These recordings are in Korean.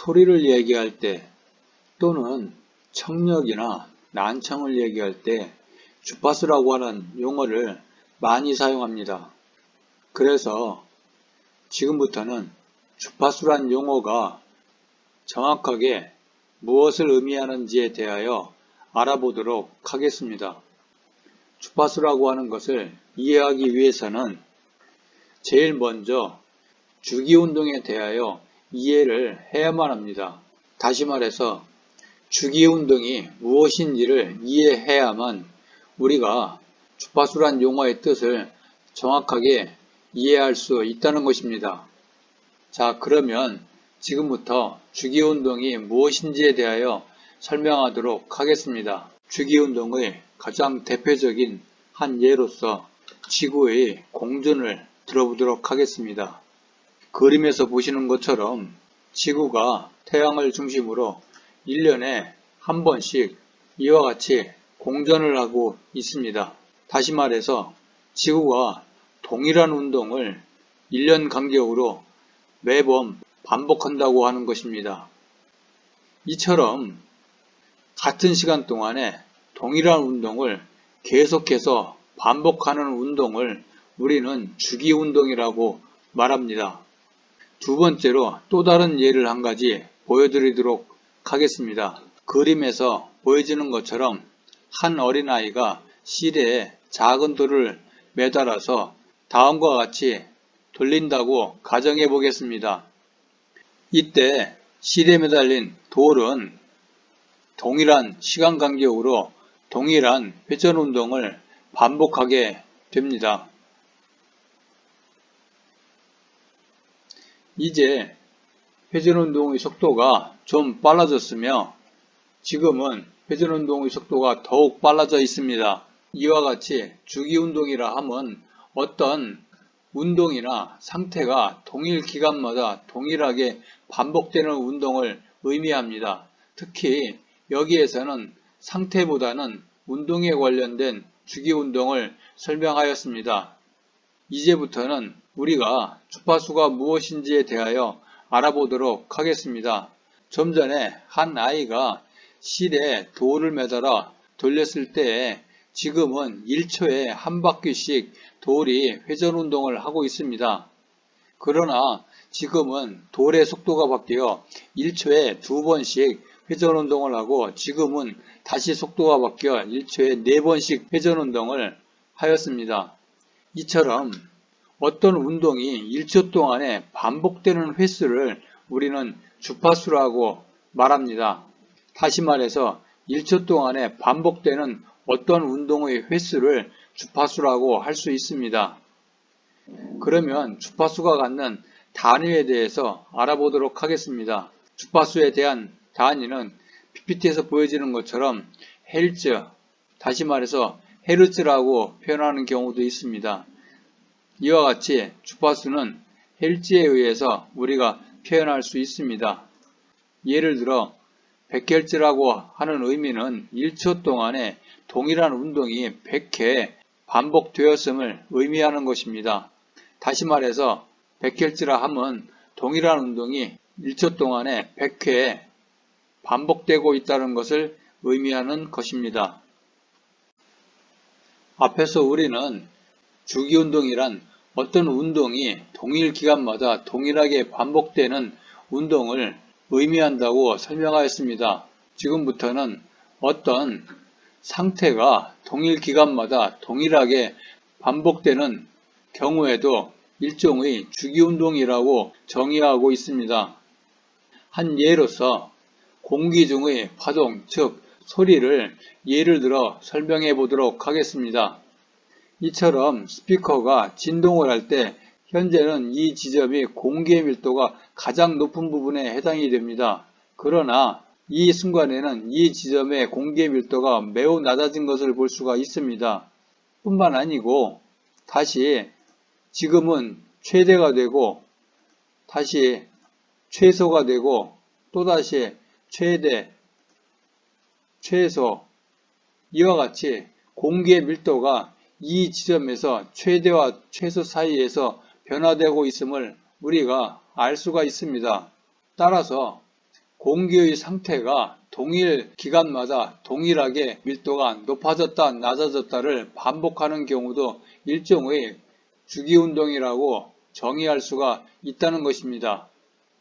소리를 얘기할 때 또는 청력이나 난청을 얘기할 때 주파수라고 하는 용어를 많이 사용합니다. 그래서 지금부터는 주파수란 용어가 정확하게 무엇을 의미하는지에 대하여 알아보도록 하겠습니다. 주파수라고 하는 것을 이해하기 위해서는 제일 먼저 주기운동에 대하여 이해를 해야만 합니다. 다시 말해서 주기운동이 무엇인지를 이해해야만 우리가 주파수란 용어의 뜻을 정확하게 이해할 수 있다는 것입니다. 자, 그러면 지금부터 주기운동이 무엇인지에 대하여 설명하도록 하겠습니다. 주기운동의 가장 대표적인 한 예로서 지구의 공전을 들어보도록 하겠습니다. 그림에서 보시는 것처럼 지구가 태양을 중심으로 1년에 한 번씩 이와 같이 공전을 하고 있습니다. 다시 말해서 지구가 동일한 운동을 1년 간격으로 매번 반복한다고 하는 것입니다. 이처럼 같은 시간 동안에 동일한 운동을 계속해서 반복하는 운동을 우리는 주기운동이라고 말합니다. 두 번째로 또 다른 예를 한 가지 보여드리도록 하겠습니다. 그림에서 보여지는 것처럼 한 어린아이가 실에 작은 돌을 매달아서 다음과 같이 돌린다고 가정해 보겠습니다. 이때 실에 매달린 돌은 동일한 시간 간격으로 동일한 회전 운동을 반복하게 됩니다. 이제 회전 운동의 속도가 좀 빨라졌으며 지금은 회전 운동의 속도가 더욱 빨라져 있습니다. 이와 같이 주기 운동이라 함은 어떤 운동이나 상태가 동일 기간마다 동일하게 반복되는 운동을 의미합니다. 특히 여기에서는 상태보다는 운동에 관련된 주기 운동을 설명하였습니다. 이제부터는 우리가 주파수가 무엇인지에 대하여 알아보도록 하겠습니다. 좀 전에 한 아이가 실에 돌을 매달아 돌렸을 때에 지금은 1초에 한 바퀴씩 돌이 회전 운동을 하고 있습니다. 그러나 지금은 돌의 속도가 바뀌어 1초에 두 번씩 회전 운동을 하고 지금은 다시 속도가 바뀌어 1초에 네 번씩 회전 운동을 하였습니다. 이처럼 어떤 운동이 1초 동안에 반복되는 횟수를 우리는 주파수라고 말합니다. 다시 말해서 1초 동안에 반복되는 어떤 운동의 횟수를 주파수라고 할 수 있습니다. 그러면 주파수가 갖는 단위에 대해서 알아보도록 하겠습니다. 주파수에 대한 단위는 PPT에서 보여지는 것처럼 헬츠, 다시 말해서 헤르츠라고 표현하는 경우도 있습니다. 이와 같이 주파수는 헬츠에 의해서 우리가 표현할 수 있습니다. 예를 들어 100헬츠라고 하는 의미는 1초 동안에 동일한 운동이 100회 반복되었음을 의미하는 것입니다. 다시 말해서 100헬츠라 함은 동일한 운동이 1초 동안에 100회 반복되고 있다는 것을 의미하는 것입니다. 앞에서 우리는 주기운동이란 어떤 운동이 동일 기간마다 동일하게 반복되는 운동을 의미한다고 설명하였습니다. 지금부터는 어떤 상태가 동일 기간마다 동일하게 반복되는 경우에도 일종의 주기운동이라고 정의하고 있습니다. 한 예로서 공기 중의 파동, 즉 소리를 예를 들어 설명해 보도록 하겠습니다. 이처럼 스피커가 진동을 할 때 현재는 이 지점이 공기의 밀도가 가장 높은 부분에 해당이 됩니다. 그러나 이 순간에는 이 지점의 공기의 밀도가 매우 낮아진 것을 볼 수가 있습니다. 뿐만 아니고 다시 지금은 최대가 되고 다시 최소가 되고 또다시 최대, 최소 이와 같이 공기의 밀도가 이 지점에서 최대와 최소 사이에서 변화되고 있음을 우리가 알 수가 있습니다. 따라서 공기의 상태가 동일 기간마다 동일하게 밀도가 높아졌다 낮아졌다를 반복하는 경우도 일종의 주기운동이라고 정의할 수가 있다는 것입니다.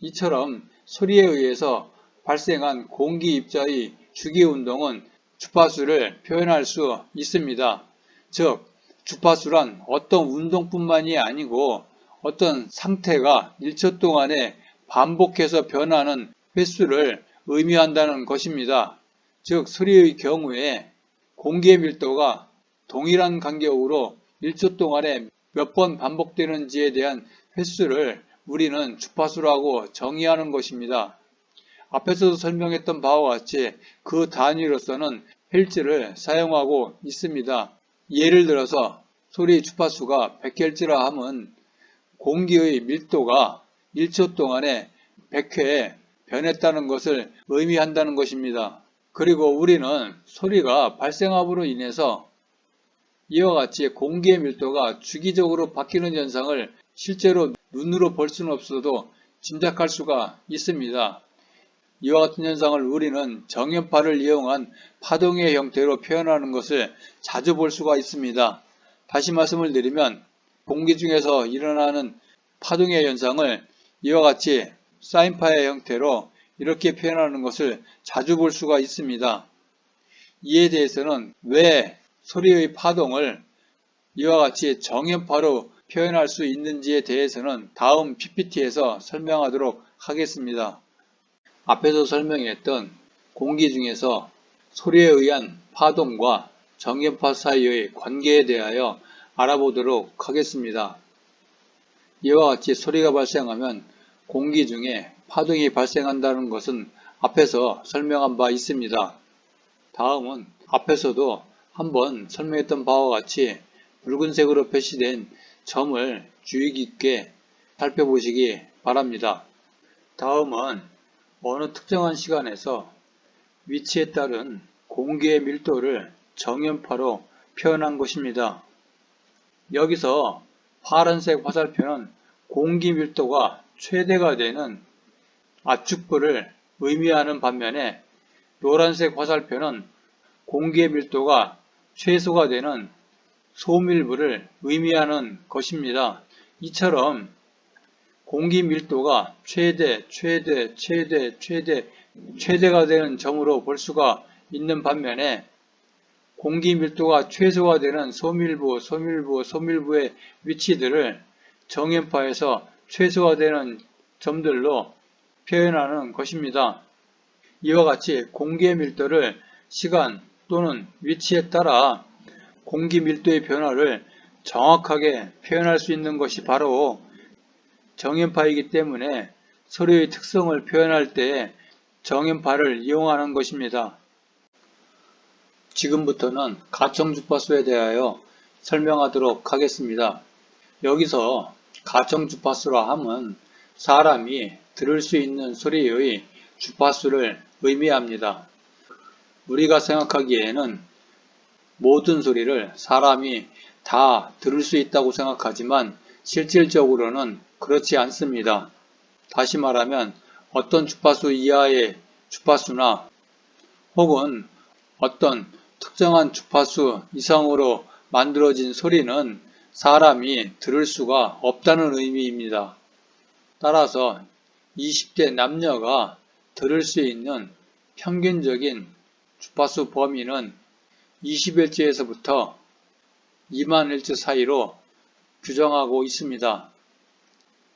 이처럼 소리에 의해서 발생한 공기 입자의 주기 운동은 주파수를 표현할 수 있습니다. 즉, 주파수란 어떤 운동뿐만이 아니고 어떤 상태가 1초 동안에 반복해서 변하는 횟수를 의미한다는 것입니다. 즉, 소리의 경우에 공기의 밀도가 동일한 간격으로 1초 동안에 몇 번 반복되는지에 대한 횟수를 우리는 주파수라고 정의하는 것입니다. 앞에서도 설명했던 바와 같이 그 단위로서는 헬츠를 사용하고 있습니다. 예를 들어서 소리 주파수가 100헬츠라 함은 공기의 밀도가 1초 동안에 100회 변했다는 것을 의미한다는 것입니다. 그리고 우리는 소리가 발생함으로 인해서 이와 같이 공기의 밀도가 주기적으로 바뀌는 현상을 실제로 눈으로 볼 수는 없어도 짐작할 수가 있습니다. 이와 같은 현상을 우리는 정연파를 이용한 파동의 형태로 표현하는 것을 자주 볼 수가 있습니다. 다시 말씀을 드리면 공기 중에서 일어나는 파동의 현상을 이와 같이 사인파의 형태로 이렇게 표현하는 것을 자주 볼 수가 있습니다. 이에 대해서는 왜 소리의 파동을 이와 같이 정연파로 표현할 수 있는지에 대해서는 다음 PPT에서 설명하도록 하겠습니다. 앞에서 설명했던 공기 중에서 소리에 의한 파동과 정연파 사이의 관계에 대하여 알아보도록 하겠습니다. 이와 같이 소리가 발생하면 공기 중에 파동이 발생한다는 것은 앞에서 설명한 바 있습니다. 다음은 앞에서도 한번 설명했던 바와 같이 붉은색으로 표시된 점을 주의 깊게 살펴보시기 바랍니다. 다음은 어느 특정한 시간에서 위치에 따른 공기의 밀도를 정연파로 표현한 것입니다. 여기서 파란색 화살표는 공기 밀도가 최대가 되는 압축부를 의미하는 반면에 노란색 화살표는 공기의 밀도가 최소가 되는 소밀부를 의미하는 것입니다. 이처럼 공기 밀도가 최대, 최대, 최대, 최대, 최대가 되는 점으로 볼 수가 있는 반면에 공기 밀도가 최소가 되는 소밀부, 소밀부, 소밀부의 위치들을 정연파에서 최소가 되는 점들로 표현하는 것입니다. 이와 같이 공기의 밀도를 시간 또는 위치에 따라 공기 밀도의 변화를 정확하게 표현할 수 있는 것이 바로 정연파이기 때문에 소리의 특성을 표현할 때 정연파를 이용하는 것입니다. 지금부터는 가청 주파수에 대하여 설명하도록 하겠습니다. 여기서 가청 주파수라 함은 사람이 들을 수 있는 소리의 주파수를 의미합니다. 우리가 생각하기에는 모든 소리를 사람이 다 들을 수 있다고 생각하지만 실질적으로는 그렇지 않습니다. 다시 말하면 어떤 주파수 이하의 주파수나 혹은 어떤 특정한 주파수 이상으로 만들어진 소리는 사람이 들을 수가 없다는 의미입니다. 따라서 20대 남녀가 들을 수 있는 평균적인 주파수 범위는 20Hz에서부터 2만 Hz 사이로 규정하고 있습니다.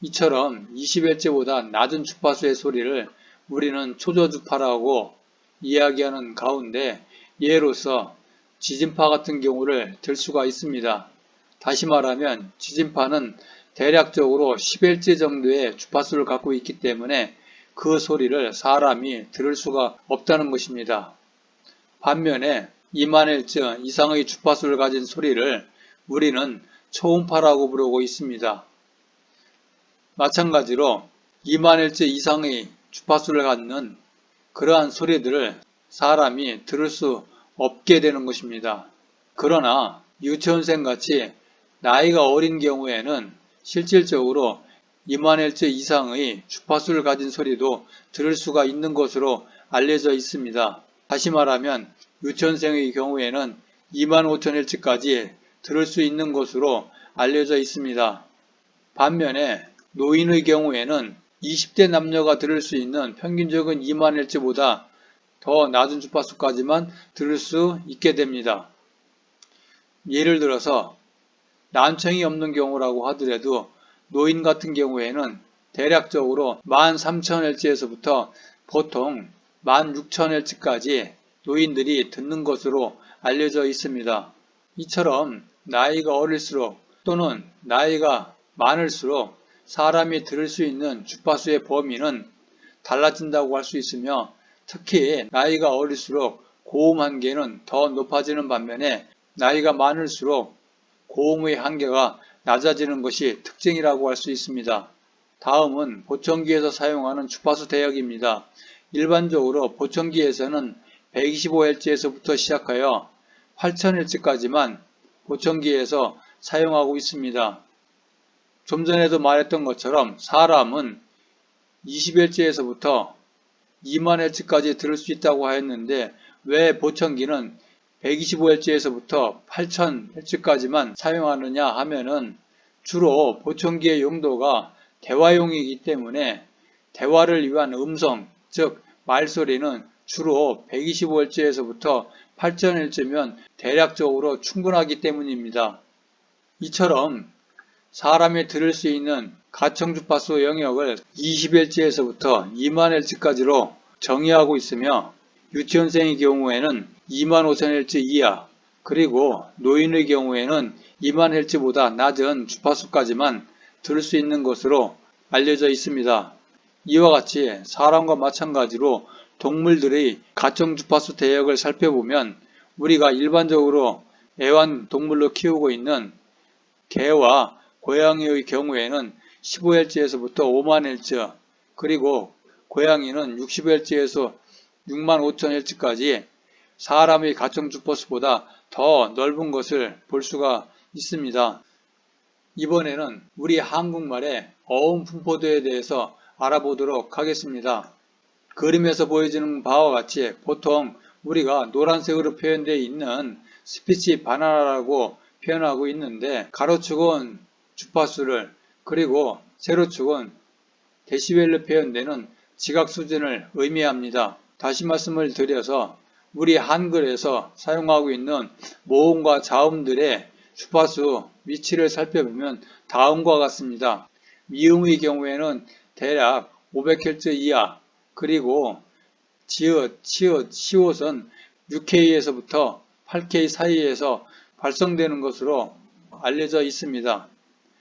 이처럼 20Hz보다 낮은 주파수의 소리를 우리는 초저주파라고 이야기하는 가운데 예로서 지진파 같은 경우를 들 수가 있습니다. 다시 말하면 지진파는 대략적으로 10Hz 정도의 주파수를 갖고 있기 때문에 그 소리를 사람이 들을 수가 없다는 것입니다. 반면에 2만헬츠 이상의 주파수를 가진 소리를 우리는 초음파라고 부르고 있습니다. 마찬가지로 2만헬츠 이상의 주파수를 갖는 그러한 소리들을 사람이 들을 수 없게 되는 것입니다. 그러나 유치원생 같이 나이가 어린 경우에는 실질적으로 2만헬츠 이상의 주파수를 가진 소리도 들을 수가 있는 것으로 알려져 있습니다. 다시 말하면 유치원생의 경우에는 2만 5천헬츠까지 들을 수 있는 것으로 알려져 있습니다. 반면에 노인의 경우에는 20대 남녀가 들을 수 있는 평균적인 2만 헬츠보다 더 낮은 주파수까지만 들을 수 있게 됩니다. 예를 들어서 난청이 없는 경우라고 하더라도 노인 같은 경우에는 대략적으로 13,000Hz에서부터 보통 16,000Hz까지 노인들이 듣는 것으로 알려져 있습니다. 이처럼 나이가 어릴수록 또는 나이가 많을수록 사람이 들을 수 있는 주파수의 범위는 달라진다고 할 수 있으며 특히 나이가 어릴수록 고음 한계는 더 높아지는 반면에 나이가 많을수록 고음의 한계가 낮아지는 것이 특징이라고 할 수 있습니다. 다음은 보청기에서 사용하는 주파수 대역입니다. 일반적으로 보청기에서는 125Hz에서부터 시작하여 8000Hz까지만 보청기에서 사용하고 있습니다. 좀 전에도 말했던 것처럼 사람은 20Hz에서부터 2만Hz까지 들을 수 있다고 하였는데 왜 보청기는 125Hz에서부터 8000Hz까지만 사용하느냐 하면은 주로 보청기의 용도가 대화용이기 때문에 대화를 위한 음성, 즉 말소리는 주로 125Hz에서부터 8000Hz면 대략적으로 충분하기 때문입니다. 이처럼 사람이 들을 수 있는 가청 주파수 영역을 20Hz에서부터 2만Hz까지로 정의하고 있으며 유치원생의 경우에는 25,000Hz 이하 그리고 노인의 경우에는 2만Hz보다 낮은 주파수까지만 들을 수 있는 것으로 알려져 있습니다. 이와 같이 사람과 마찬가지로 동물들의 가청 주파수 대역을 살펴보면 우리가 일반적으로 애완 동물로 키우고 있는 개와 고양이의 경우에는 15Hz에서부터 5만Hz 그리고 고양이는 60Hz에서 65,000Hz까지 사람의 가청 주파수보다 더 넓은 것을 볼 수가 있습니다. 이번에는 우리 한국말의 어음 분포도에 대해서 알아보도록 하겠습니다. 그림에서 보여지는 바와 같이 보통 우리가 노란색으로 표현되어 있는 스피치 바나나라고 표현하고 있는데 가로축은 주파수를 그리고 세로축은 데시벨로 표현되는 지각 수준을 의미합니다. 다시 말씀을 드려서 우리 한글에서 사용하고 있는 모음과 자음들의 주파수 위치를 살펴보면 다음과 같습니다. 미음의 경우에는 대략 500Hz 이하 그리고 지읒, 치읒, 시옷은 6K에서부터 8K 사이에서 발성되는 것으로 알려져 있습니다.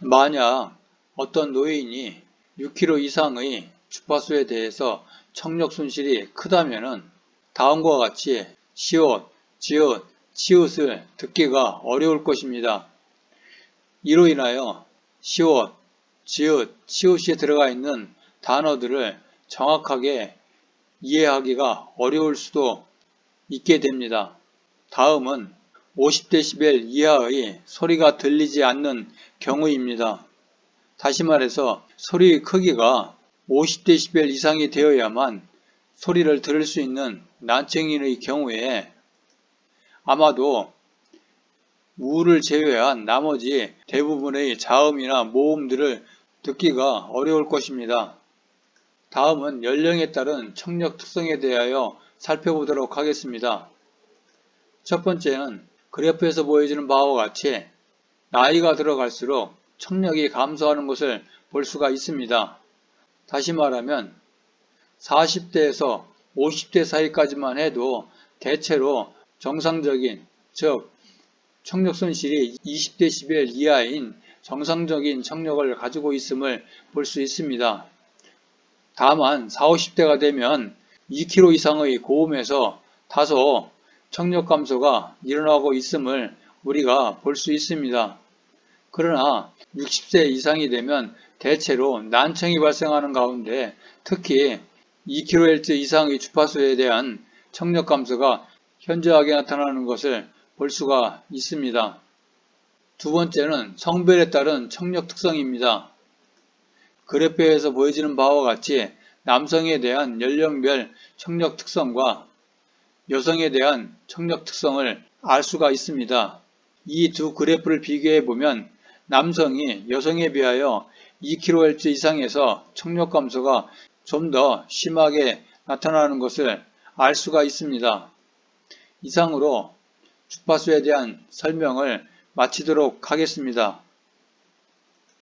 만약 어떤 노인이 6km 이상의 주파수에 대해서 청력 손실이 크다면 다음과 같이 시옷, 지읒, 치읒을 듣기가 어려울 것입니다. 이로 인하여 시옷, 지읒, 치읒이 들어가 있는 단어들을 정확하게 이해하기가 어려울 수도 있게 됩니다. 다음은 50dB 이하의 소리가 들리지 않는 경우입니다. 다시 말해서 소리의 크기가 50dB 이상이 되어야만 소리를 들을 수 있는 난청인의 경우에 아마도 우를 제외한 나머지 대부분의 자음이나 모음들을 듣기가 어려울 것입니다. 다음은 연령에 따른 청력 특성에 대하여 살펴보도록 하겠습니다. 첫 번째는 그래프에서 보여지는 바와 같이 나이가 들어갈수록 청력이 감소하는 것을 볼 수가 있습니다. 다시 말하면 40대에서 50대 사이까지만 해도 대체로 정상적인 즉 청력 손실이 20dB 이하인 정상적인 청력을 가지고 있음을 볼 수 있습니다. 다만 40, 50대가 되면 2km 이상의 고음에서 다소 청력 감소가 일어나고 있음을 우리가 볼 수 있습니다. 그러나 60세 이상이 되면 대체로 난청이 발생하는 가운데 특히 2kHz 이상의 주파수에 대한 청력 감소가 현저하게 나타나는 것을 볼 수가 있습니다. 두 번째는 성별에 따른 청력 특성입니다. 그래프에서 보여지는 바와 같이 남성에 대한 연령별 청력 특성과 여성에 대한 청력 특성을 알 수가 있습니다. 이 두 그래프를 비교해 보면 남성이 여성에 비하여 2kHz 이상에서 청력 감소가 좀 더 심하게 나타나는 것을 알 수가 있습니다. 이상으로 주파수에 대한 설명을 마치도록 하겠습니다.